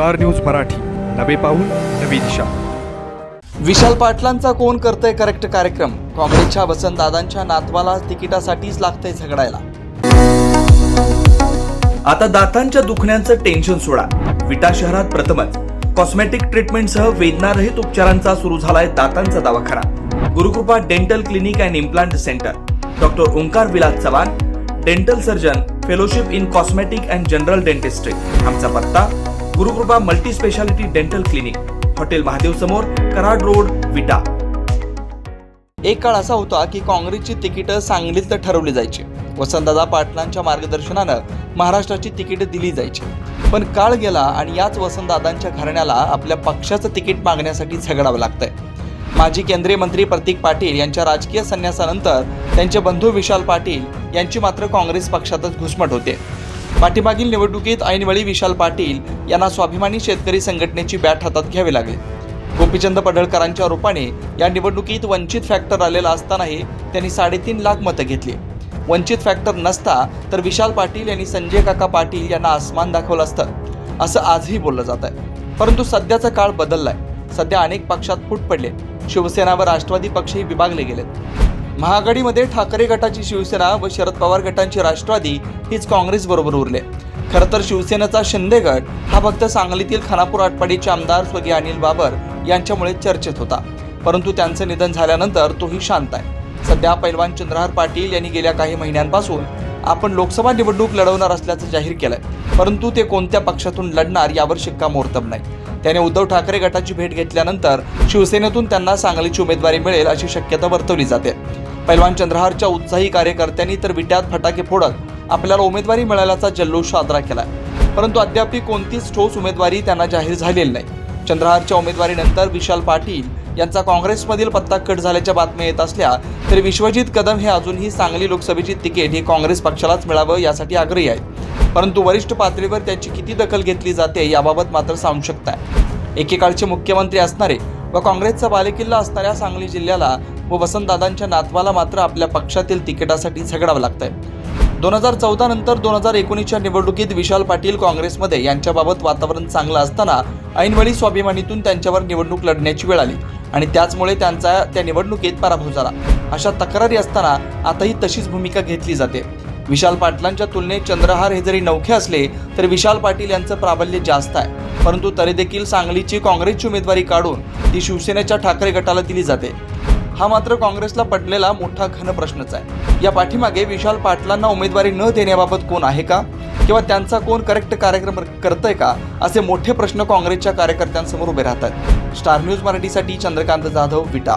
Star news Marathi. नवे पाऊल नवी दिशा. विशाल पाटलांचा कोण करतंय करेक्ट कार्यक्रम? काँग्रेसच्या वसंतदादांच्या नातवाला तिकिटासाठीच लागतंय झगडायला. आता दातांच्या दुखण्याचं टेन्शन सोडा. विटा शहरात प्रथमच. कॉस्मेटिक ट्रीटमेंटसह वेदनारहित उपचारांचा सुरू झालाय दातांचा दवाखाना. Gurukripa dental clinic and implant centre doctor Omkar Vilas Chavan dental surgeon fellowship in cosmetic and general dentistry आमचा पत्ता Gurukripa multi speciality dental clinic hotel Mahadev समोर कराड रोड विटा. एक काळ असा होता की काँग्रेसची तिकीटं सांगलीत ठरवली जायची. वसंतदादा पाटलांच्या मार्गदर्शनानं महाराष्ट्राची तिकीट दिली जायची. पण काळ गेला आणि याच वसंतदादांच्या घराण्याला आपल्या पक्षाचं तिकीट मागण्यासाठी झगडावं लागतंय. माजी केंद्रीय मंत्री प्रतीक पाटील यांच्या राजकीय संन्यासानंतर त्यांचे बंधू विशाल पाटील यांची मात्र काँग्रेस पक्षातच घुसमट होते. पाठीमागील निवडणुकीत ऐनवेळी विशाल पाटील यांना स्वाभिमानी शेतकरी संघटनेची बॅट हातात घ्यावी लागली. गोपीचंद पडळकरांच्या रूपाने या निवडणुकीत वंचित फॅक्टर आलेला असतानाही त्यांनी साडेतीन लाख मतं घेतली. वंचित फॅक्टर नसता तर विशाल पाटील यांनी संजय काका पाटील यांना आसमान दाखवलं असतं. असं आजही बोललं जात आहे. परंतु सध्याचा काळ बदललाय. सध्या अनेक पक्षात फूट पडले. शिवसेना व राष्ट्रवादी पक्षही विभागले गेलेत. महाआघाडीमध्ये ठाकरे गटाची शिवसेना व शरद पवार गटांची राष्ट्रवादी हीच काँग्रेस बरोबर उरले. खरं तर शिवसेनेचा शिंदे गट हा फक्त सांगलीतील खानापूर आटपाडीचे आमदार स्वर्गीय अनिल बाबर यांच्यामुळे चर्चेत होता. परंतु त्यांचं निधन झाल्यानंतर तोही शांत आहे. सध्या पैलवान चंद्रहार पाटील यांनी गेल्या काही महिन्यांपासून आपण लोकसभा निवडणूक लढवणार असल्याचं जाहीर केलंय. परंतु ते कोणत्या पक्षातून लढणार यावर शिक्कामोर्तब नाही. त्याने उद्धव ठाकरे गटाची भेट घेतल्यानंतर शिवसेनेतून त्यांना सांगलीची उमेदवारी मिळेल अशी शक्यता वर्तवली जाते. पैलवान चंद्रहारच्या उत्साही कार्यकर्त्यांनी तर विट्यात फटाके फोडत आपल्याला उमेदवारी मिळाल्याचा जल्लोष साजरा केला परंतु अद्याप कोणतीच ठोस उमेदवारी त्यांना जाहीर झालेली नाही. चंद्रहारच्या उमेदवारीनंतर विशाल पाटील यांचा काँग्रेसमधील पत्ता कट झाल्याच्या बातम्या येत असल्या तरी विश्वजित कदम हे अजूनही सांगली लोकसभेची तिकीट हे काँग्रेस पक्षालाच मिळावं यासाठी आग्रही आहे परंतु वरिष्ठ पातळीवर त्याची किती दखल घेतली जाते याबाबत मात्र सांगू शकताय. एकेकाळचे मुख्यमंत्री असणारे व काँग्रेसचा बालेकिल्ला असणाऱ्या सांगली जिल्ह्याला व वसंतदादांच्या नातवाला मात्र आपल्या पक्षातील तिकिटासाठी झगडावं लागतंय. दोन हजार चौदा नंतर दोन हजार एकोणीसच्या निवडणुकीत विशाल पाटील काँग्रेसमध्ये यांच्याबाबत वातावरण चांगलं असताना ऐनवेळी स्वाभिमानीतून त्यांच्यावर निवडणूक लढण्याची वेळ आली आणि त्याचमुळे त्यांचा त्या निवडणुकीत पराभव झाला. अशा तक्रारी असताना आताही तशीच भूमिका घेतली जाते. विशाल पाटलांच्या तुलनेत चंद्रहार हे जरी नौखे असले तरी विशाल पाटील यांचं प्राबल्य जास्त आहे. परंतु तरी देखील सांगलीची काँग्रेसची उमेदवारी काढून ती शिवसेनेच्या ठाकरे गटाला दिली जाते. हा मात्र काँग्रेसला पडलेला मोठा घन प्रश्नच आहे. या पाठीमागे विशाल पाटलांना उमेदवारी न देण्याबाबत कोण आहे का? किंवा त्यांचा कोण करेक्ट कार्यक्रम करतंय का? असे मोठे प्रश्न काँग्रेसच्या कार्यकर्त्यांसमोर उभे राहतात. स्टार न्यूज मराठीसाठी चंद्रकांत जाधव विटा.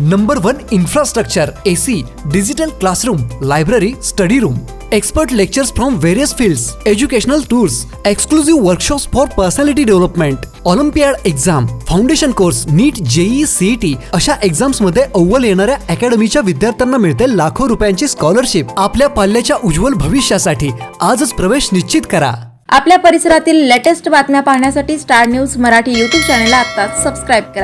Number one infrastructure AC digital classroom library study room expert lectures from various fields educational tours exclusive workshop for personality development olympiad exam foundation course NEET JEE CET अशा एक्झाम्समध्ये अव्वल येणाऱ्या अकॅडमीच्या विद्यार्थ्यांना मिळते लाखो रुपयांची स्कॉलरशिप आपल्या पाल्याच्या उज्ज्वल भविष्यासाठी आजच प्रवेश निश्चित करा. आपल्या परिसरातील लेटेस्ट बातम्या पाहण्यासाठी स्टार न्यूज मराठी यूट्यूब चॅनलला आता सबस्क्राईब करा.